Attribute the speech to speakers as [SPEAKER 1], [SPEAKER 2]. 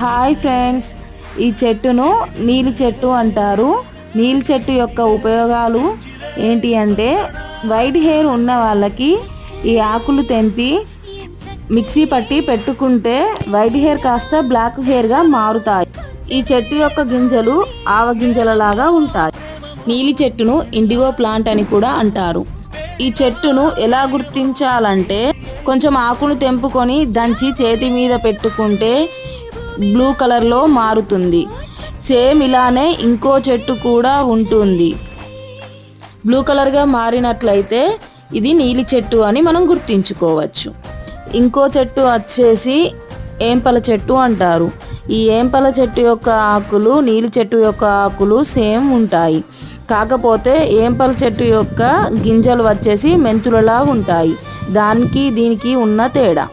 [SPEAKER 1] Hi friends ఈ చెట్టును నీలి చెట్టు అంటారు. నీలి చెట్టు యొక్క ఉపయోగాలు ఏంటి అంటే వైట్ హెయిర్ ఉన్న వాళ్ళకి ఈ ఆకులు తెంపి మిక్సీ పట్టి పెట్టుకుంటే వైట్ హెయిర్ కాస్త బ్లాక్ హెయిర్గా మారుతాయి. ఈ చెట్టు యొక్క గింజలు ఆవ గింజలలాగా ఉంటాయి. నీలి చెట్టును ఇండిగో ప్లాంట్ అని కూడా అంటారు. ఈ చెట్టును ఎలా గుర్తించాలంటే కొంచెం ఆకును తెంపుకొని దంచి చేతి మీద పెట్టుకుంటే బ్లూ కలర్లో మారుతుంది. సేమ్ ఇలానే ఇంకో చెట్టు కూడా ఉంటుంది. బ్లూ కలర్గా మారినట్లయితే ఇది నీలి చెట్టు అని మనం గుర్తించుకోవచ్చు. ఇంకో చెట్టు వచ్చేసి ఏంపల చెట్టు అంటారు. ఈ ఏంపల చెట్టు యొక్క ఆకులు నీలి చెట్టు యొక్క ఆకులు సేమ్ ఉంటాయి. కాకపోతే ఏంపల చెట్టు యొక్క గింజలు వచ్చేసి మెంతులలా ఉంటాయి. దానికి దీనికి ఉన్న తేడా.